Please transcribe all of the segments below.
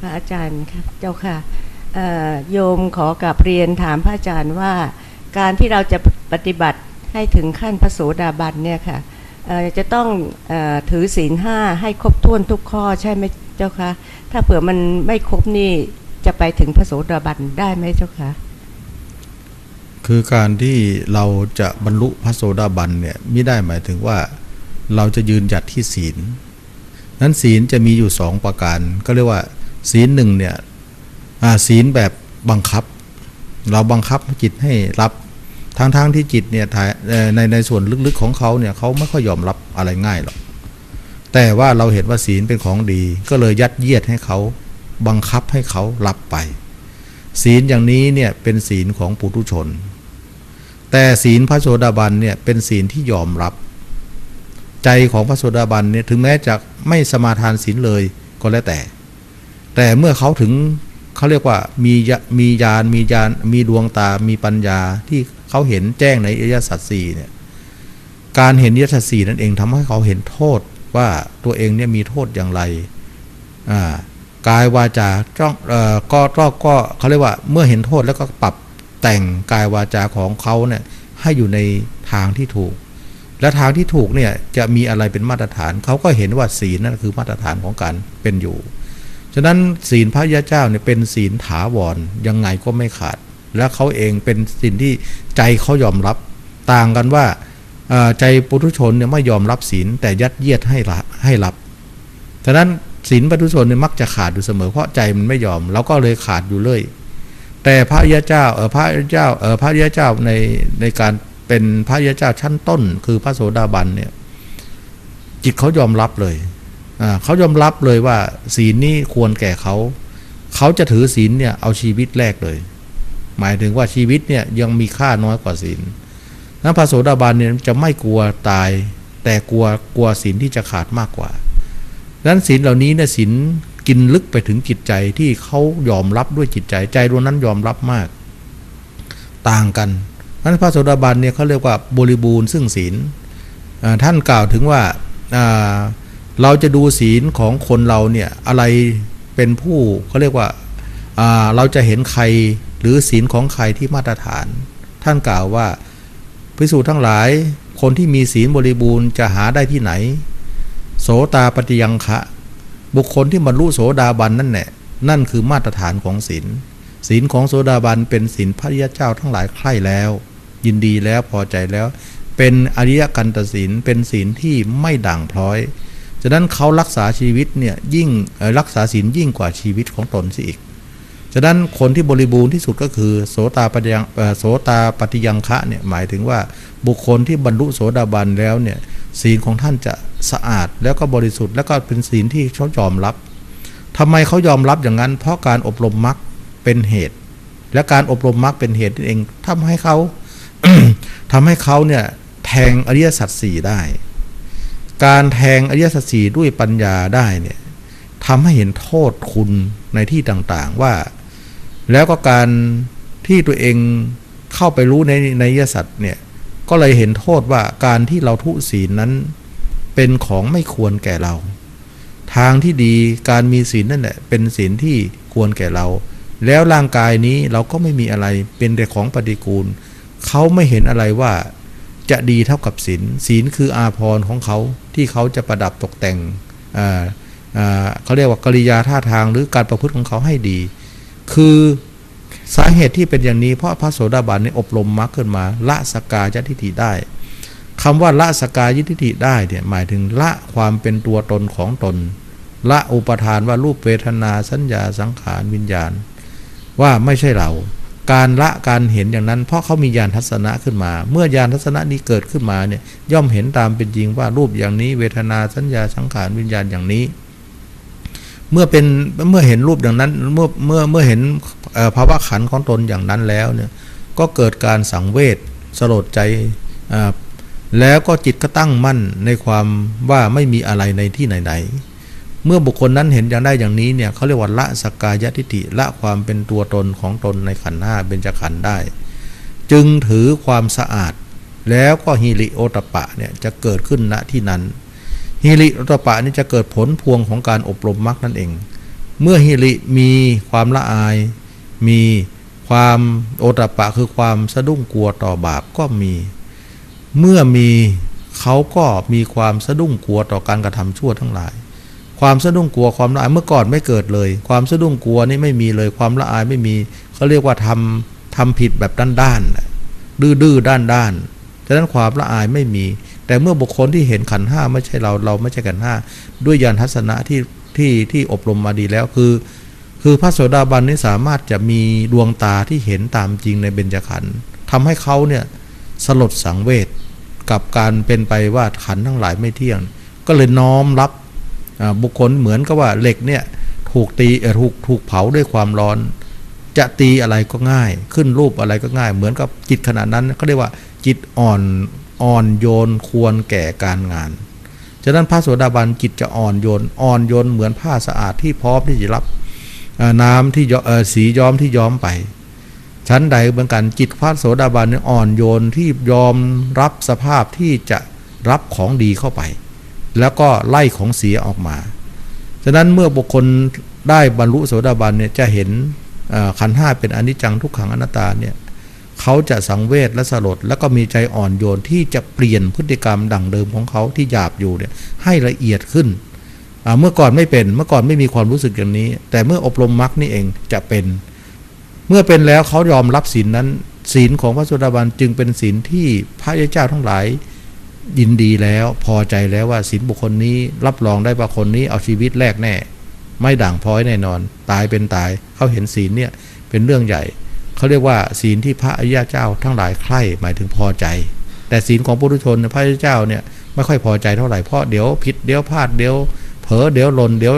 พระอาจารย์ค่ะเจ้าค่ะโยมขอกลับเรียนถามพระอาจารย์ว่า การที่เราจะปฏิบัติให้ถึงขั้นพระโสดาบันเนี่ยค่ะจะต้องอถือศีลห้าให้ครบถ้วนทุกข้อใช่ไหมเจ้าคะถ้าเผื่อมันไม่ครบนี่จะไปถึงพระโสดาบันได้ไหมเจ้าคะคือการที่เราจะบรรลุพระโสดาบันเนี่ยไม่ได้หมายถึงว่า เราจะยืนหยัดที่ศีล นั้นศีลจะมีอยู่สองประการ ก็เรียกว่า ศีลหนึ่งเนี่ยศีลแบบบังคับ เราบังคับจิตให้รับทั้งๆทที่จิตเนี่ยในในส่วนลึกๆของเขาเนี่ยเขาไม่ค่อยยอมรับอะไรง่ายหรอกแต่ว่าเราเห็นว่าศีลเป็นของดี ก็เลยยัดเยียดให้เขาบังคับให้เขารับไป ศีลอย่างนี้เนี่ยเป็นศีลของปุถุชน แต่ศีลพระโสดาบันเนี่ยเป็นศีลที่ยอมรับ ใจของพระโสดาบันเนี่ยถึงแม้จะไม่สมาทานศีลเลยก็แล้วแต่ แต่เมื่อเขาถึงเขาเรียกว่ามียะมีญาณมีญาณมีดวงตา มีปัญญาที่เขาเห็นแจ้งในอริยสัจสี่เนี่ยการเห็นอริยสัจสี่นั่นเองทำให้เขาเห็นโทษว่าตัวเองเนี่ยมีโทษอย่างไรอ่ากายวาจาจ้องเอ่อก็ก็ก็เขาเรียกว่าเมื่อเห็นโทษแล้วก็ปรับแต่งกายวาจาของเขาเนี่ยให้อยู่ในทางที่ถูก และทางที่ถูกเนี่ยจะมีอะไรเป็นมาตรฐานเขาก็เห็นว่าศีลนั่นคือมาตรฐานของการเป็นอยู่ ฉะนั้นศีลพระยาเจ้าเนี่ยเป็นศีลถาวรยังไงก็ไม่ขาด และเขาเองเป็นศีลที่ใจเขายอมรับต่างกันว่าใจปุถุชนเนี่ยไม่ยอมรับศีลแต่ยัดเยียดให้ให้รับ ฉะนั้นศีลปุถุชนเนี่ยมักจะขาดอยู่เสมอเพราะใจมันไม่ยอมเราก็เลยขาดอยู่เรื่อยแต่พระยาเจ้าเออพระยาเจ้าเออพระยาเจ้าในในการ เป็นพระยาเจ้าชั้นต้น คือพระโสดาบันเนี่ยจิตเขายอมรับเลยเขายอมรับเลยว่าศีลนี่ควรแก่เขา เขาจะถือศีลเนี่ยเอาชีวิตแรกเลย หมายถึงว่าชีวิตเนี่ยยังมีค่าน้อยกว่าศีลนั้นพระโสดาบันเนี่ยจะไม่กลัวตาย แต่กลัวกลัวศีลที่จะขาดมากกว่าดังนั้นศีลเหล่านี้เนี่ยศีลกินลึกไปถึงจิตใจที่เขายอมรับด้วยจิตใจใจดวงนั้นยอมรับมาก ต่างกัน นั้นพระโสดาบันเนี่ยเขาเรียกว่าบริบูรณ์ซึ่งศีลท่านกล่าวถึงว่าเราจะดูศีลของคนเราเนี่ยอะไรเป็นผู้เขาเรียกว่าเราจะเห็นใครหรือศีลของใครที่มาตรฐาน ท่านกล่าวว่าพิสูจน์ทั้งหลายคนที่มีศีลบริบูรณ์จะหาได้ที่ไหน โสตาปฏิยังคะ บุคคลที่บรรลุโสดาบันนั่นแหละนั่นคือมาตรฐานของศีลศีลของโสดาบันเป็นศีลพระริยเจ้าทั้งหลายใคร่แล้ว ยินดีแล้วพอใจแล้ว เป็นอริยกันตศีลเป็นศีลที่ไม่ด่างพร้อย ฉะนั้นเขารักษาชีวิตเนี่ยยิ่งรักษาศีลยิ่งกว่าชีวิตของตนสิอีก ฉะนั้นคนที่บริบูรณ์ที่สุดก็คือโสตาปฏิยังโสตาปฏิยังคะเนี่ยหมายถึงว่าบุคคลที่บรรลุโสดาบันแล้วเนี่ยศีลของท่านจะสะอาดแล้วก็บริสุทธิ์แล้วก็เป็นศีลที่เขายอมรับทำไมเขายอมรับอย่างนั้น เพราะการอบรมมรรคเป็นเหตุ และการอบรมมรรคเป็นเหตุนั่นเองทำให้เขา ทำให้เขาเนี่ยแทงอริยสัจสี่ได้ การแทงอริยสัจสี่ด้วยปัญญาได้เนี่ยทำให้เห็นโทษคุณในที่ต่างๆว่า แล้วก็การที่ตัวเองเข้าไปรู้ในในอริยสัจเนี่ยก็เลยเห็นโทษว่าการที่เราทุศีลนั้นเป็นของไม่ควรแก่เรา ทางที่ดีการมีศีลนั่นแหละเป็นศีลที่ควรแก่เรา แล้วร่างกายนี้เราก็ไม่มีอะไรเป็นแต่ของปฏิกูล เขาไม่เห็นอะไรว่าจะดีเท่ากับศีลศีลคืออาภรณ์ของเขาที่เขาจะประดับตกแต่งเขาเรียกว่ากริยาท่าทางหรือการประพฤติของเขาให้ดี คือสาเหตุที่เป็นอย่างนี้เพราะพระโสดาบันนี่อบรมมรรคขึ้นมาละสกายทิฏฐิได้คำว่าละสกายทิฏฐิได้เนี่ยหมายถึงละความเป็นตัวตนของตน ละอุปทานว่ารูปเวทนาสัญญาสังขารวิญญาณ ว่าไม่ใช่เรา การละการเห็นอย่างนั้น เพราะเขามีญาณทัศนะขึ้นมา เมื่อญาณทัศนะนี้เกิดขึ้นมาเนี่ยย่อมเห็นตามเป็นจริงว่ารูปอย่างนี้ เวทนาสัญญาสังขารวิญญาณอย่างนี้ เมื่อเป็นเมื่อเห็นรูปอย่างนั้น เมื่อเมื่อเมื่อเห็นภาวะขันของตนอย่างนั้นแล้วเนี่ยก็เกิดการสังเวชสลดใจแล้วก็จิตก็ตั้งมั่นในความว่าไม่มีอะไรในที่ไหนๆ เมื่อบุคคลนั้นเห็นอย่างได้อย่างนี้เนี่ยเขาเรียกว่าละสกกายทิฏฐิละความเป็นตัวตนของตนในขันธ์ห้าเป็นจขันธ์ได้ จึงถือความสะอาด แล้วก็ฮิริโอตปะเนี่ยจะเกิดขึ้นณที่นั้นฮิริโอตปะนี่จะเกิดผลพวงของการอบรมมรรคนั่นเอง เมื่อฮิริมีความละอาย มีความโอตปปะคือความสะดุ้งกลัวต่อบาปก็มี เมื่อมีเขาก็มีความสะดุ้งกลัวต่อการกระทำชั่วทั้งหลาย ความสะดุ้งกลัวความละอายเมื่อก่อนไม่เกิดเลย ความสะดุ้งกลัวนี่ไม่มีเลยความละอายไม่มีเขาเรียกว่าทำทำผิดแบบด้านๆน่ะดื้อๆด้านๆฉะนั้นความละอายไม่มี แต่เมื่อบุคคลที่เห็นขันห้าไม่ใช่เราเราไม่ใช่ขันห้าด้วยญาณทัศนะที่ที่ที่อบรมมาดีแล้วคือ คือพระโสดาบันนี่สามารถจะมีดวงตาที่เห็นตามจริงในเบญจขันธ์ทำให้เขาเนี่ยสลดสังเวชกับการเป็นไปว่าขันธ์ทั้งหลายไม่เที่ยง ก็เลยน้อมรับ บุคคลเหมือนกับว่าเหล็กเนี่ยถูกตีถูกถูกเผาด้วยความร้อน จะตีอะไรก็ง่าย ขึ้นรูปอะไรก็ง่าย เหมือนกับจิตขณะนั้นเขาเรียกว่าจิตอ่อนอ่อนโยนควรแก่การงานฉะนั้นพระโสดาบันจิตจะอ่อนโยนอ่อนโยนเหมือนผ้าสะอาดที่พร้อมที่จะรับน้ำที่สีย้อมที่ย้อมไป ชั้นใดเหมือนกันจิตพระโสดาบันอ่อนโยนที่ยอมรับสภาพที่จะรับของดีเข้าไป แล้วก็ไล่ของเสียออกมา ฉะนั้นเมื่อบุคคลได้บรรลุโสดาบันเนี่ยจะเห็นขันห้าเป็นอนิจจังทุกขังอนัตตาเนี่ยเขาจะสังเวชและสลด แล้วก็มีใจอ่อนโยนที่จะเปลี่ยนพฤติกรรมดั่งเดิมของเขาที่หยาบอยู่เนี่ยให้ละเอียดขึ้น เมื่อก่อนไม่เป็นเมื่อก่อนไม่มีความรู้สึกอย่างนี้ แต่เมื่ออบรมมรรคนี่เองจะเป็น เมื่อเป็นแล้วเขายอมรับศีลนั้น ศีลของพระโสดาบันจึงเป็นศีลที่พระยเจ้าทั้งหลาย ยินดีแล้วพอใจแล้วว่าศีลบุคคลนี้ รับรองได้ว่าคนนี้เอาชีวิตแลกแน่ ไม่ด่างพร้อยแน่นอน ตายเป็นตายเขาเห็นศีลเนี่ยเป็นเรื่องใหญ่เขาเรียกว่าศีลที่พระอริยเจ้าทั้งหลายใคร่หมายถึงพอใจ แต่ศีลของปุถุชนพระอริยเจ้าเนี่ยไม่ค่อยพอใจเท่าไหร่เพราะเดี๋ยวผิดเดี๋ยวพลาดเดี๋ยวเผลอเดี๋ยวหล่นเดี๋ยว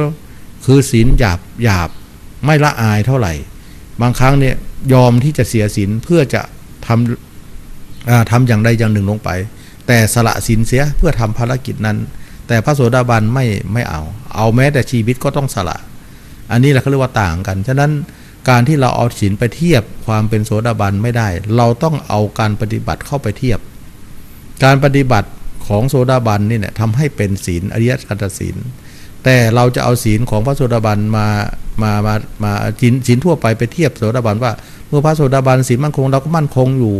คือศีลหยาบหยาบไม่ละอายเท่าไหร่ บางครั้งเนี่ยยอมที่จะเสียศีลเพื่อจะทำทำอย่างใดอย่างหนึ่งลงไป แต่สละศีลเสียเพื่อทำภารกิจนั้น แต่พระโสดาบันไม่ไม่เอา เอาแม้แต่ชีวิตก็ต้องสละ อันนี้แหละเขาเรียกว่าต่างกัน ฉะนั้นการที่เราเอาศีลไปเทียบความเป็นโสดาบันไม่ได้ เราต้องเอาการปฏิบัติเข้าไปเทียบ การปฏิบัติของโสดาบันนี่เนี่ยทำให้เป็นศีลอริยสัจศีลแต่เราจะเอาศีลของพระโสดาบันมามามามาศีลศีลทั่วไปไปเทียบโสดาบันว่า เมื่อพระโสดาบันศีลมั่นคงเราก็มั่นคงอยู่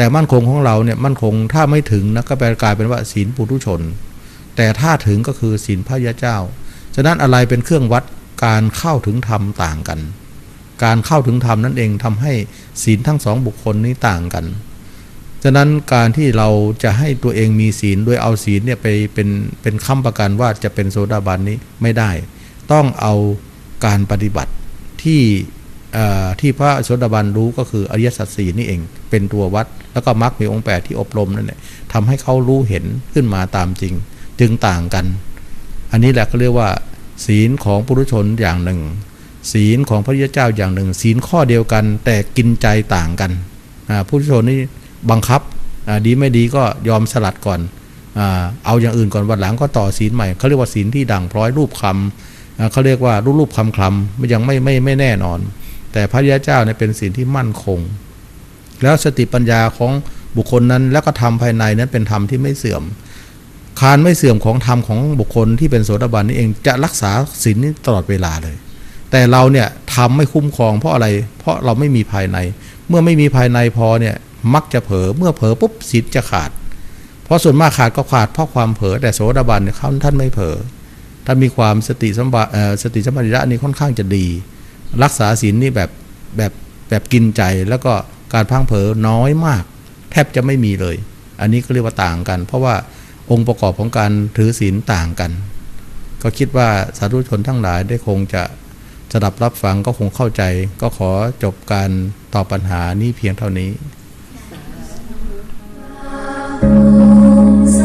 แต่มั่นคงของเราเนี่ยมั่นคงถ้าไม่ถึงนะก็แปลกลายเป็นว่าศีลปุถุชน แต่ถ้าถึงก็คือศีลพระยาเจ้า ฉะนั้นอะไรเป็นเครื่องวัดการเข้าถึงธรรมต่างกัน การเข้าถึงธรรมนั่นเองทำให้ศีลทั้งสองบุคคลนี้ต่างกัน ฉะนั้นการที่เราจะให้ตัวเองมีศีลโดยเอาศีลเนี่ยไปเป็นเป็นค้ำประกันว่าจะเป็นโสดาบันนี้ไม่ได้ ต้องเอาการปฏิบัติที่ ที่พระโสดาบันรู้ก็คืออริยสัจสี่นี่เอง เป็นตัววัด แล้วก็มรรคมีองค์แปดที่อบรมนั่นแหละทำให้เขารู้เห็นขึ้นมาตามจริง จึงต่างกัน อันนี้แหละก็เรียกว่า ศีลของปุถุชนอย่างหนึ่ง ศีลของพระพุทธเจ้าอย่างหนึ่ง ศีลข้อเดียวกันแต่กินใจต่างกันอ่าปุชนนี่บังคับดีไม่ดีก็ยอมสลัดก่อนอเอาอย่างอื่นก่อนวันหลังก็ต่อศีลใหม่เขาเรียกว่าศีลที่ด่างพร้อยรูปคำเขาเรียกว่ารูปรูปคำคลำยังไม่ไม่ไม่แน่นอน แต่พระพุทธเจ้าเนี่ยเป็นศีลที่มั่นคง แล้วสติปัญญาของบุคคลนั้นแล้วก็ธรรมภายในนั้นเป็นธรรมที่ไม่เสื่อมการไม่เสื่อมของธรรมของบุคคลที่เป็นโสดาบันนี่เองจะรักษาศีลนี้ตลอดเวลาเลย แต่เราเนี่ยทำไม่คุ้มครองเพราะอะไร เพราะเราไม่มีภายใน เมื่อไม่มีภายในพอเนี่ยมักจะเผลอเมื่อเผลอปุ๊บศีลจะขาด เพราะส่วนมากขาดก็ขาดเพราะความเผลอแต่โสดาบันเนี่ยท่านไม่เผลอท่านมีความสติสัมปะสติสัมปชัญญะนี่ค่อนข้างจะดี รักษาศีลนี่แบบแบบแบบกินใจแล้วก็การพังเผลอน้อยมาก แทบจะไม่มีเลย อันนี้ก็เรียกว่าต่างกัน เพราะว่าองค์ประกอบของการถือศีลต่างกัน ก็คิดว่าสาธุชนทั้งหลายได้คงจะสดับรับฟังก็คงเข้าใจ ก็ขอจบการตอบปัญหานี้เพียงเท่านี้ส